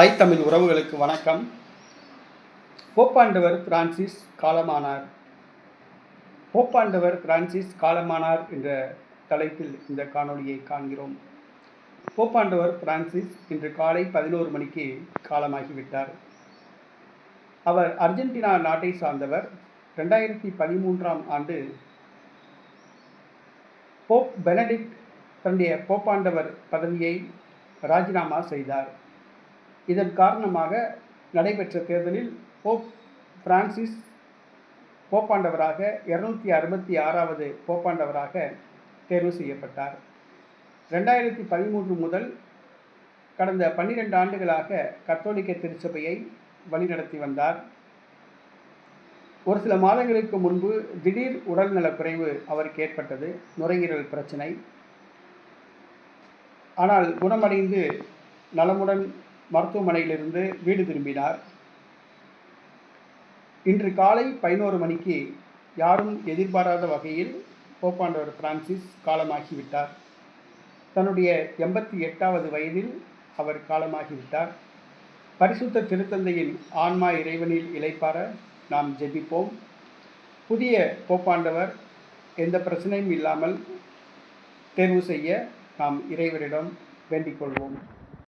தாய் தமிழ் உறவுகளுக்கு வணக்கம். போப்பாண்டவர் பிரான்சிஸ் காலமானார். போப்பாண்டவர் பிரான்சிஸ் காலமானார் என்ற தலைப்பில் இந்த காணொளியை காண்கிறோம். போப்பாண்டவர் பிரான்சிஸ் இன்று காலை பதினோரு மணிக்கு காலமாகிவிட்டார். அவர் அர்ஜென்டினா நாட்டை சார்ந்தவர். ரெண்டாயிரத்தி பதிமூன்றாம் ஆண்டு போப் பெனடிக்ட் தன்னுடைய போப்பாண்டவர் பதவியை ராஜினாமா செய்தார். இதன் காரணமாக நடைபெற்ற தேர்தலில் போப் பிரான்சிஸ் போப்பாண்டவராக இருநூத்தி அறுபத்தி ஆறாவது போப்பாண்டவராக தேர்வு செய்யப்பட்டார். ரெண்டாயிரத்தி பதிமூன்று முதல் கடந்த பன்னிரெண்டு ஆண்டுகளாக கத்தோலிக்க திருச்சபையை வழிநடத்தி வந்தார். ஒரு சில மாதங்களுக்கு முன்பு திடீர் உடல்நலக் குறைவு அவருக்கு ஏற்பட்டது நுரையீரல் பிரச்சனை. ஆனால் குணமடைந்து நலமுடன் மருத்துவமனையிலிருந்து வீடு திரும்பினார். இன்று காலை பதினோரு மணிக்கு யாரும் எதிர்பாராத வகையில் போப்பாண்டவர் பிரான்சிஸ் காலமாகிவிட்டார். தன்னுடைய எண்பத்தி எட்டாவது வயதில் அவர் காலமாகிவிட்டார். பரிசுத்த திருத்தந்தையின் ஆன்மா இறைவனில் இளைப்பார நாம் ஜெபிப்போம். புதிய போப்பாண்டவர் எந்த பிரச்சனையும் இல்லாமல் தேர்வு செய்ய நாம் இறைவரிடம் வேண்டிக் கொள்வோம்.